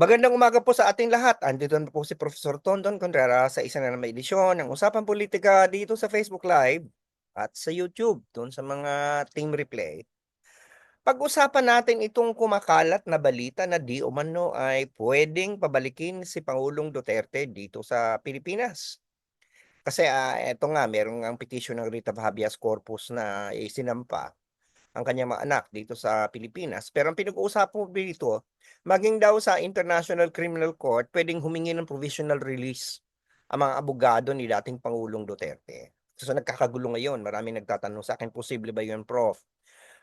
Magandang umaga po sa ating lahat. Andito na po si Professor Tonton Contreras sa isa na naman edisyon ng Usapang Politika dito sa Facebook Live at sa YouTube doon sa mga team replay. Pag-usapan natin itong kumakalat na balita na di umano ay pwedeng pabalikin si Pangulong Duterte dito sa Pilipinas. Kasi ah, eto nga, merong ang petition ng writ of habeas corpus na isinampa ang kanyang mga anak dito sa Pilipinas. Pero ang pinag-uusapan po dito, maging daw sa International Criminal Court, pwedeng humingi ng provisional release ang mga abogado ni dating Pangulong Duterte. So nagkakagulo ngayon, maraming nagtatanong sa akin, posible ba yun, Prof?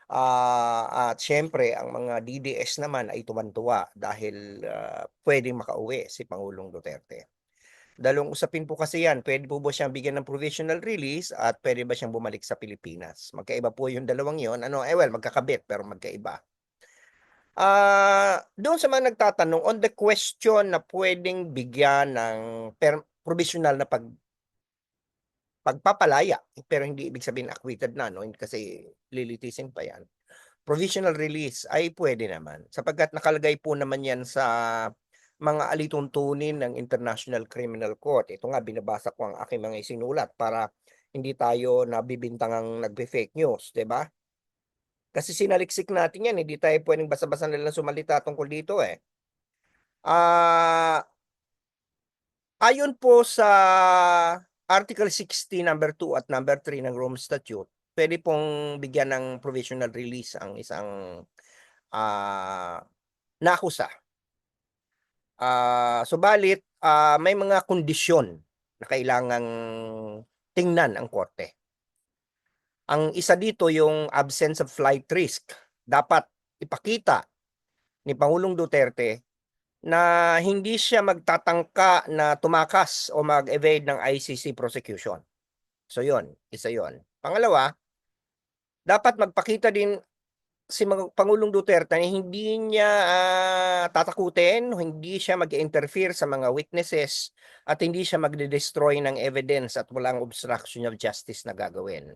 Ah, at syempre, ang mga DDS naman ay tuwan-tuwa dahil ah, pwedeng makauwi si Pangulong Duterte. Dalawang usapin po kasi yan, pwede po ba siyang bigyan ng provisional release at pwede ba siyang bumalik sa Pilipinas? Magkaiba po yung dalawang yon. Ano, eh well, magkakabit pero magkaiba. Ah, doon sa mga nagtatanong on the question na pwedeng bigyan ng per, provisional na pag pagpapalaya pero hindi ibig sabihin acquitted na no kasi lilitisin pa yan. Provisional release ay pwede naman sapagkat nakalagay po naman yan sa mga alituntunin ng International Criminal Court. Ito nga binabasa ko ang aking mga isinulat para hindi tayo nabibintangang nagbe-fake news, 'di ba? Kasi sinaliksik natin yan, hindi tayo pwedeng basa-basa na lang sumalita tungkol dito eh. Ah, ayon po sa Article 60 number 2 at number 3 ng Rome Statute, pwede pong bigyan ng provisional release ang isang ah nakusa. Ah, subalit ah, may mga kondisyon na kailangang tingnan ang korte. Ang isa dito yung absence of flight risk. Dapat ipakita ni Pangulong Duterte na hindi siya magtatangka na tumakas o mag-evade ng ICC prosecution. So yon, isa yon. Pangalawa, dapat magpakita din si Pangulong Duterte hindi niya ah, tatakutin, hindi siya mag-interfere sa mga witnesses at hindi siya magde-destroy ng evidence at walang obstruction of justice na gagawin.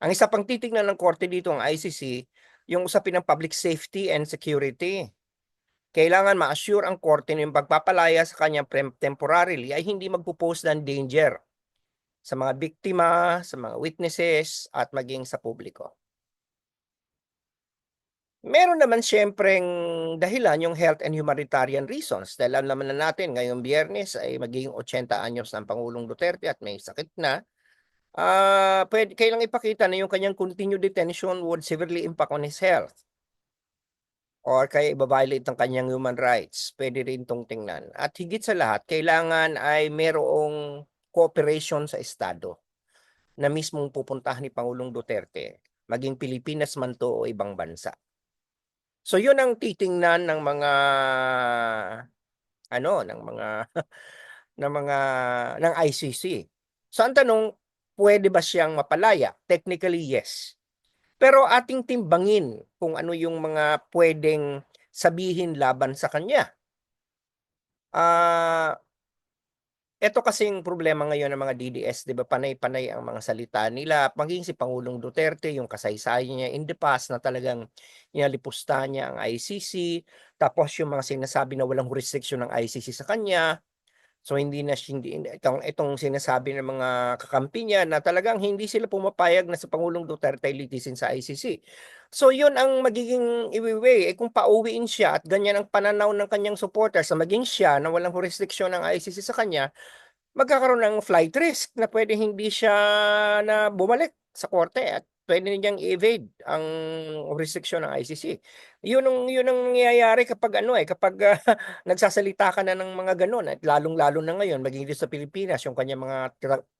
Ang isa pang titignan ng korte dito ang ICC, yung usapin ng public safety and security. Kailangan ma-assure ang korte na yung pagpapalaya sa prem- temporarily ay hindi magpo-pose ng danger sa mga biktima, sa mga witnesses, at maging sa publiko. Meron naman siyempreng dahilan yung health and humanitarian reasons. Dahil alam naman na natin, ngayong biyernes ay magiging 80 anyos ng Pangulong Duterte at may sakit na. Ah, pwede, kailang ipakita na yung kanyang continued detention would severely impact on his health. Or kaya ibabiolate ng kanyang human rights. Pwede rin itong tingnan. At higit sa lahat, kailangan ay merong cooperation sa Estado na mismong pupuntahan ni Pangulong Duterte, maging Pilipinas man to o ibang bansa. So yun ang titingnan ng mga ano, ng mga ng mga ng ICC. So ang tanong, pwede ba siyang mapalaya? Technically, yes. Pero ating timbangin kung ano yung mga pwedeng sabihin laban sa kanya. Ah, ito kasing problema ngayon ng mga DDS, 'di ba? Panay-panay ang mga salita nila. Maging si Pangulong Duterte, yung kasaysayan niya in the past na talagang inalipusta niya ang ICC, tapos yung mga sinasabi na walang jurisdiction ng ICC sa kanya. So hindi na hindi itong itong sinasabi ng mga kakampi niya na talagang hindi sila pumapayag na sa Pangulong Duterte litisin sa ICC. So yun ang magiging iwiwi. Eh kung pauwiin siya at ganyan ang pananaw ng kanyang supporters na maging siya na walang jurisdiction ng ICC sa kanya, magkakaroon ng flight risk na pwede hindi siya na bumalik sa korte at pwede niyang i-evade ang jurisdiction ng ICC. Yun ang yun ang nangyayari kapag ano eh kapag ah, nagsasalita ka na ng mga ganun at lalong-lalo na ngayon maging dito sa Pilipinas yung kanya mga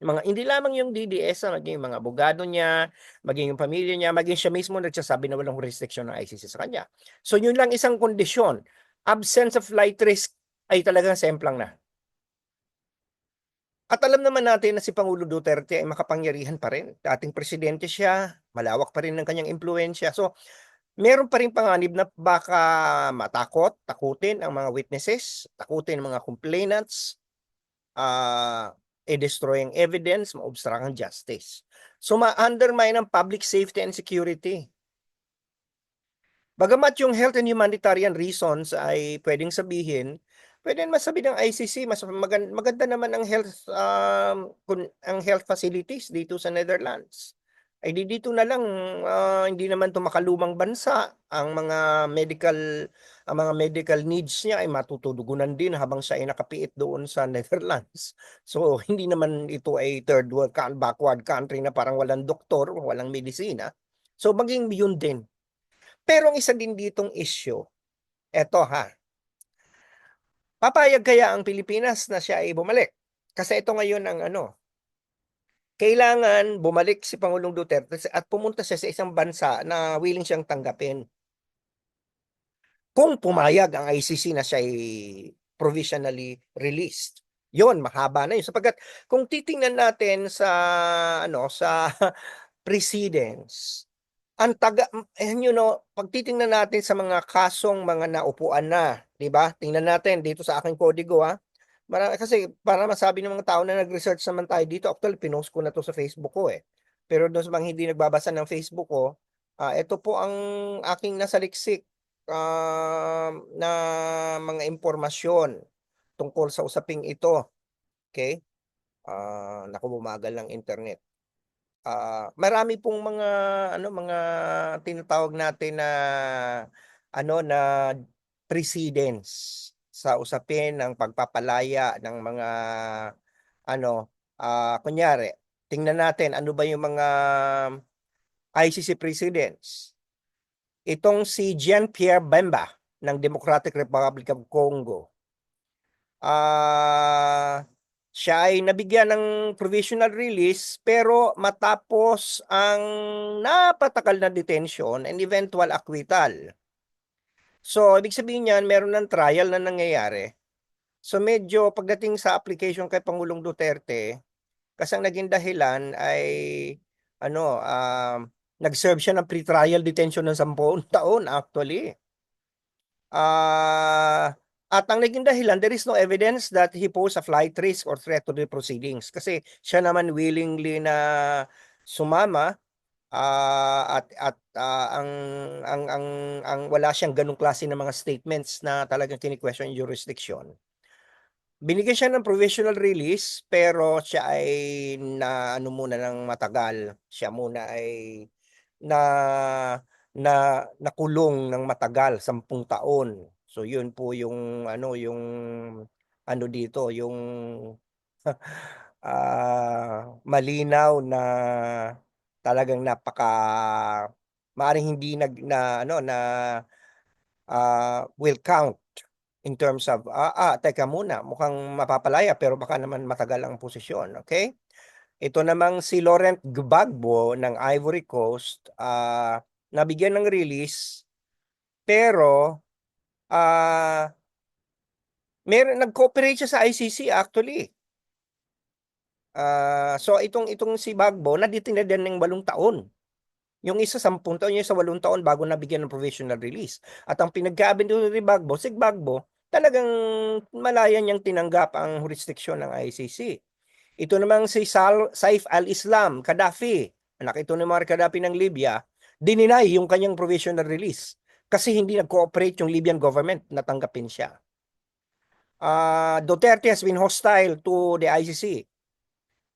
mga hindi lamang yung DDS ah, maging mga abogado niya, maging yung pamilya niya, maging siya mismo nagsasabi na walang jurisdiction ng ICC sa kanya. So yun lang isang kondisyon. Absence of flight risk ay talagang semplang na. At alam naman natin na si Pangulo Duterte ay makapangyarihan pa rin. Dating presidente siya, malawak pa rin ang kanyang impluensya. So, meron pa rin panganib na baka matakot, takutin ang mga witnesses, takutin ang mga complainants, ah i-destroy ang evidence, ma-obstruct ang justice. So, ma-undermine ang public safety and security. Bagamat yung health and humanitarian reasons ay pwedeng sabihin, pwede naman sabihin ng ICC mas magan maganda naman ang health, um, kun ang health facilities dito sa Netherlands. Ay di dito na lang, ah, hindi naman 'to makalumang bansa, ang mga medical ang mga medical needs niya ay matutugunan din habang siya ay nakapiit doon sa Netherlands. So, hindi naman ito ay third world backward country na parang walang doktor, walang medisina. So, maging yun din. Pero ang isa din ditong issue, eto ha. Papayag kaya ang Pilipinas na siya ay bumalik? Kasi ito ngayon ang ano kailangan bumalik si Pangulong Duterte at pumunta siya sa isang bansa na willing siyang tanggapin. Kung pumayag ang ICC na siya ay provisionally released. Yun, mahaba na yun. Sapagkat kung titingnan natin sa ano sa precedents, ang taga and you know, pag titingnan natin sa mga kasong mga naupuan na, 'di ba? Tingnan natin dito sa aking kodigo ha. Mara kasi para masabi ng mga tao na nag-research naman tayo dito, actually pinost ko na 'to sa Facebook ko eh. Pero dun sa mga hindi nagbabasa ng Facebook ko, ah, ito po ang aking nasaliksik um, na mga impormasyon tungkol sa usaping ito. Okay? Ah, naku bumagal ng internet. Ah, marami pong mga ano mga tinatawag natin na ano na precedents sa usapin ng pagpapalaya ng mga ano, ah, kunyari tingnan natin ano ba yung mga ICC precedents. Itong si Jean-Pierre Bemba ng Democratic Republic of Congo. Ah, siya ay nabigyan ng provisional release pero matapos ang napatagal na detention and eventual acquittal. So, ibig sabihin niyan meron ng trial na nangyayari. So, medyo pagdating sa application kay Pangulong Duterte, kasi ang naging dahilan ay ano, um, nag-serve siya ng pre-trial detention ng 10 taon actually. Ah, at ang naging dahilan, there is no evidence that he posed a flight risk or threat to the proceedings. Kasi siya naman willingly na sumama ah, at at ah, ang ang ang ang wala siyang ganung klase ng mga statements na talagang kini-question yung jurisdiction. Binigyan siya ng provisional release pero siya ay na ano muna ng matagal. Siya muna ay na na nakulong ng matagal, 10 taon. So yun po yung ano, yung ano dito, yung ah, malinaw na talagang napaka maaaring hindi nag na ano na ah, will count in terms of ah, ah, teka muna mukhang mapapalaya pero baka naman matagal ang posisyon, okay? Ito namang si Laurent Gbagbo ng Ivory Coast, ah, nabigyan ng release pero ah meron nag-cooperate siya sa ICC actually. Ah, so itong itong si Gbagbo nadetain na din ng 8 taon. Yung isa 10 taon, yung isa 8 taon bago nabigyan ng provisional release. At ang pinagkabinado ni Gbagbo, si Gbagbo talagang malaya niyang tinanggap ang jurisdiksyon ng ICC. Ito namang si Sal Saif al-Islam Gaddafi, anak ito ni Muammar Gaddafi ng Libya, dininay yung kanyang provisional release kasi hindi nag-cooperate yung Libyan government na tanggapin siya. Ah, Duterte has been hostile to the ICC.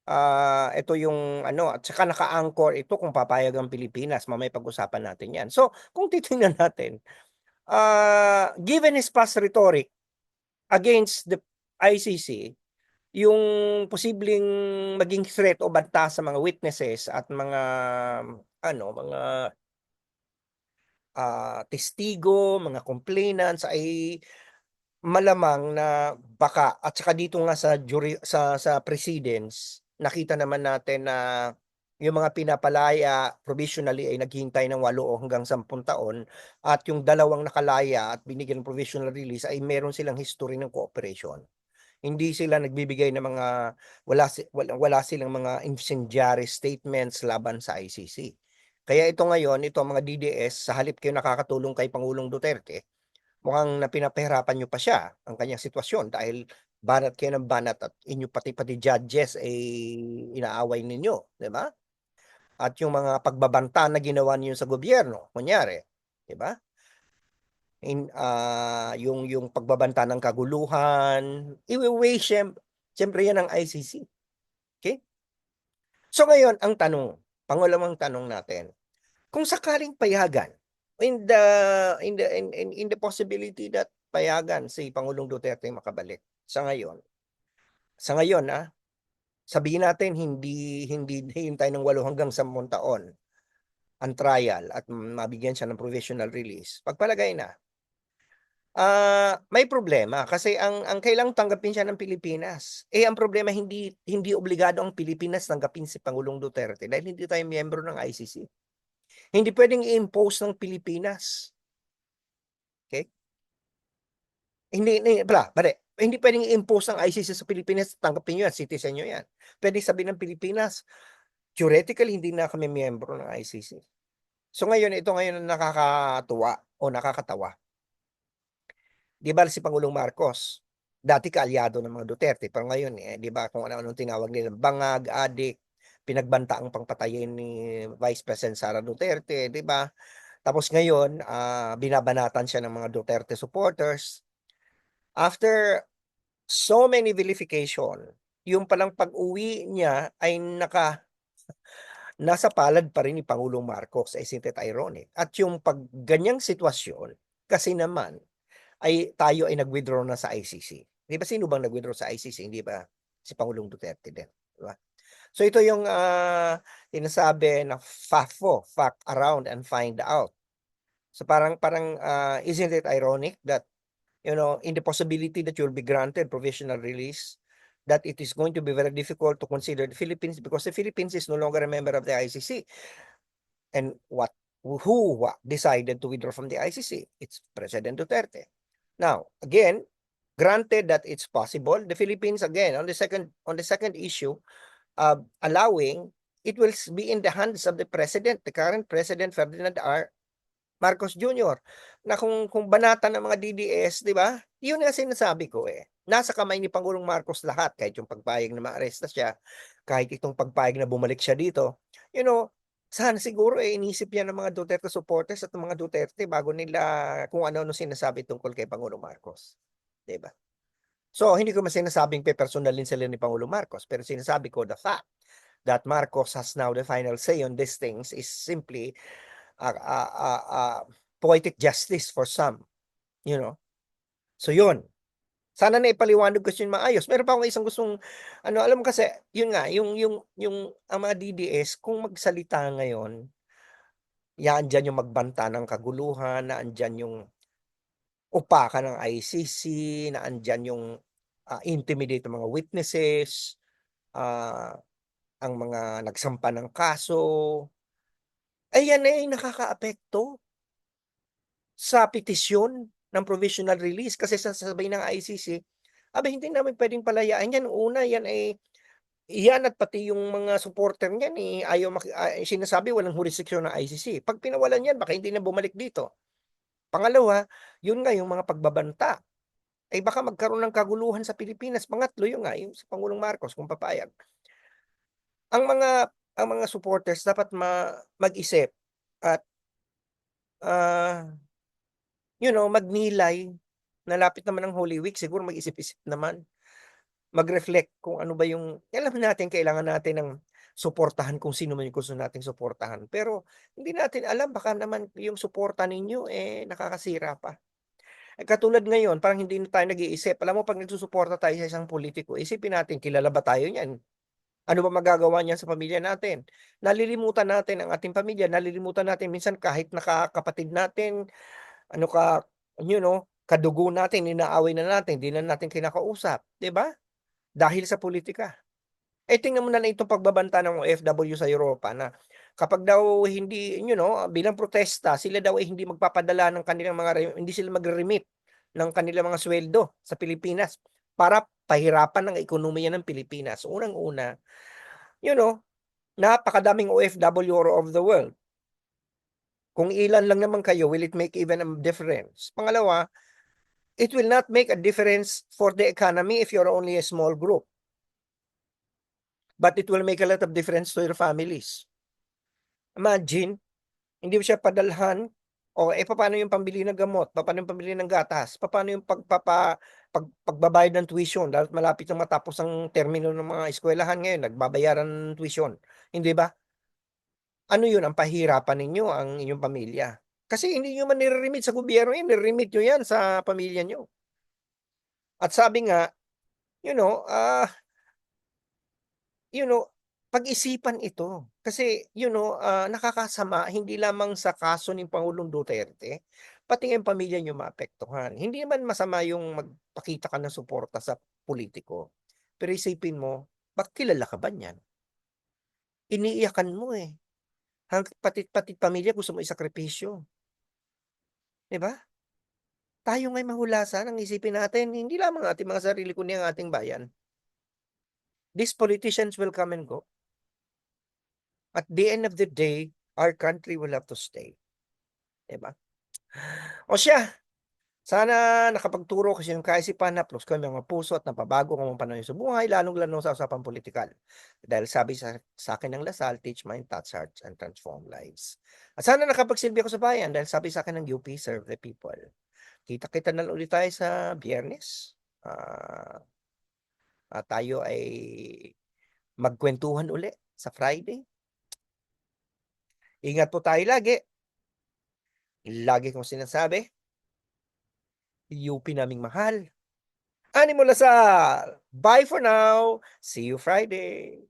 Ah, ito yung ano at saka naka-anchor ito kung papayag ang Pilipinas, mamaya pag-usapan natin 'yan. So, kung titingnan natin, ah, given his past rhetoric against the ICC, yung posibleng maging threat o banta sa mga witnesses at mga ano, mga ah, testigo, mga complainants ay malamang na baka at saka dito nga sa jury sa sa precedents, nakita naman natin na yung mga pinapalaya provisionally ay naghihintay ng 8 o hanggang 10 taon at yung dalawang nakalaya at binigyan ng provisional release ay meron silang history ng cooperation. Hindi sila nagbibigay ng mga wala wala, silang mga incendiary statements laban sa ICC. Kaya ito ngayon, ito ang mga DDS sa halip kayo nakakatulong kay Pangulong Duterte, mukhang na pinapahirapan niyo pa siya ang kanyang sitwasyon dahil banat kayo ng banat at inyo pati pati judges ay inaaway ninyo, 'di ba? At yung mga pagbabanta na ginawa niyo sa gobyerno, kunyari, 'di ba? in ah, yung yung pagbabanta ng kaguluhan, iwe-weigh siyem siyempre yan ng ICC. Okey? So ngayon ang tanong, pangalawang tanong natin, kung sakaling payagan in the in the in in in the possibility that payagan si Pangulong Duterte makabalik sa ngayon sa ngayon, ah, sabihin natin hindi hindi hihintay ng 8 hanggang 10 taon ang trial at mabigyan siya ng provisional release, pagpalagay na. Ah, may problema kasi ang ang kailangang tanggapin siya ng Pilipinas. Eh, ang problema hindi hindi obligado ang Pilipinas tanggapin si Pangulong Duterte dahil hindi tayo miyembro ng ICC. Hindi puwedeng i-impose ng Pilipinas. Okey? Hindi hindi pala, mali. Hindi puwedeng i-impose ng ICC sa Pilipinas, tanggapin niyo yan, citizen niyo yan. Puwedeng sabihin ng Pilipinas, theoretically hindi na kami miyembro ng ICC. So ngayon, ito ngayon ang nakakatuwa o nakakatawa. 'Di ba si Pangulong Marcos, dati kaalyado ng mga Duterte, pero ngayon, eh, 'di ba kung ano-anong tinawag nilang bangag, adik, pinagbantaang pangpatayin ni Vice President Sara Duterte, 'di ba? Tapos ngayon, ah, binabanatan siya ng mga Duterte supporters. After so many vilification, yung palang pag-uwi niya ay naka nasa palad pa rin ni Pangulong Marcos, isn't it ironic? At yung 'pag ganyang sitwasyon, kasi naman ay tayo ay nag-withdraw na sa ICC. 'Di ba sino bang nag-withdraw sa ICC, hindi ba si Pangulong Duterte din, 'di ba? So ito yung, ah, sinasabi na FAFO, fact around and find out. So parang parang, ah, isn't it ironic that, you know, in the possibility that you'll be granted provisional release, that it is going to be very difficult to consider the Philippines because the Philippines is no longer a member of the ICC. And what who what, decided to withdraw from the ICC? It's President Duterte. Now, again, granted that it's possible, the Philippines again on the second on the second issue, uh, allowing it will be in the hands of the president, the current president Ferdinand R. Marcos Jr. na kung kung banatan ng mga DDS, 'di ba? 'Yun nga sinasabi ko, eh. Nasa kamay ni Pangulong Marcos lahat, kahit yung pagpayag na maaresta siya, kahit itong pagpayag na bumalik siya dito. You know, sana siguro, eh, inisip yan ng mga Duterte supporters at ng mga Duterte bago nila kung ano-ano sinasabi tungkol kay Pangulong Marcos, 'di ba? So, hindi ko man sinasabing pepersonalin sila ni Pangulong Marcos, pero sinasabi ko the fact that Marcos has now the final say on these things is simply, ah, ah, ah, ah, poetic justice for some, you know? So 'yun. Sana naipaliwanag ko yung maayos. Meron pa akong isang gustong ano, alam mo kasi, 'yun nga, yung yung yung ang mga DDS kung magsalita ngayon, yaandiyan yung magbanta ng kaguluhan, naandiyan yung upakan ng ICC, na andiyan yung, ah, intimidate ng mga witnesses, ah, ang mga nagsampa ng kaso. Ayan ay nakakaapekto sa petisyon ng provisional release kasi sasabihin ng ICC, "Aba hindi namin puwedeng palayain yan, una yan ay yan at pati yung mga supporter niyan, eh, ayaw maki ah, sinasabi walang jurisdiksyon ng ICC. 'Pag pinawalan yan baka hindi na bumalik dito." Pangalawa, yun nga yung mga pagbabanta, eh, baka magkaroon ng kaguluhan sa Pilipinas. Pangatlo, yun nga, yung si Pangulong Marcos kung papayag. Ang mga ang mga supporters dapat ma mag-isip at, ah, you know, magnilay. Malapit naman ang Holy Week, siguro mag-isip-isip naman. Mag-reflect kung ano ba yung alam natin kailangan natin ng suportahan kung sino man yung gusto nating suportahan. Pero hindi natin alam baka naman yung suporta ninyo, eh, nakakasira pa. Eh, katulad ngayon parang hindi na tayo nag-iisip. Alam mo 'pag nagsusuporta tayo sa isang politiko, isipin natin kilala ba tayo niyan? Ano ba magagawa niyan sa pamilya natin? Nalilimutan natin ang ating pamilya, nalilimutan natin minsan kahit na kapatid natin, ano ka you know, kadugo natin, inaaway na natin, hindi na natin kinakausap, 'di ba? Dahil sa pulitika. Eh, tingnan mo na lang itong pagbabanta ng OFW sa Europa na kapag daw hindi you know, bilang protesta sila daw ay hindi magpapadala ng kanilang mga hindi sila magre-remit ng kanilang mga sweldo sa Pilipinas para pahirapan ang ekonomiya ng Pilipinas. Unang-una, you know, napakadaming OFW all over the world. Kung ilan lang naman kayo, will it make even a difference? Pangalawa, it will not make a difference for the economy if you're only a small group. But it will make a lot of difference to your families. Imagine, hindi mo siya padalhan Oh, eh, papaano yung pambili ng gamot, papaano yung pambili ng gatas, papaano yung pagpapa pag pagbabayad ng tuition lalo't malapit ng matapos ang termino ng mga eskwelahan ngayon nagbabayaran ng tuition, hindi ba? Ano yun ang pahihirapan ninyo ang inyong pamilya, kasi hindi niyo man nire-remit sa gobyerno yan, nire-remit niyo yan sa pamilya niyo. At sabi nga, you know, ah you know, pag-isipan ito, kasi you know, ah, nakakasama hindi lamang sa kaso ni Pangulong Duterte, pati yung pamilya niyo maapektuhan. Hindi naman masama yung magpakita ka ng suporta sa pulitiko, pero isipin mo, bakit kilala ka ba niyan? Iniiyakan mo, eh, hangga't pati pati pamilya gusto mo isakripisyo. 'Di ba? Tayo nga'y mahulasan ang isipin natin, hindi lamang ating mga sarili kundi ang ating bayan. These politicians will come and go. At the end of the day, our country will have to stay. 'Di ba? O siya, sana nakapagturo kasi ng kaisipan na plus kami mga puso at napabago ang mga panahon sa buhay lalong-lalo sa usapang pulitikal. Dahil sabi sa sa'kin ng Lasal, "Teach mind, touch hearts, and transform lives." At sana nakapagsilbi ako sa bayan dahil sabi sa'kin ng UP, "Serve the people." Kita-kita na ulit tayo sa Biyernes, ah at tayo ay magkwentuhan uli sa Friday. Ingat po tayo lagi. Lagi kong sinasabi UP naming mahal. Animo Lasal, bye for now, see you Friday.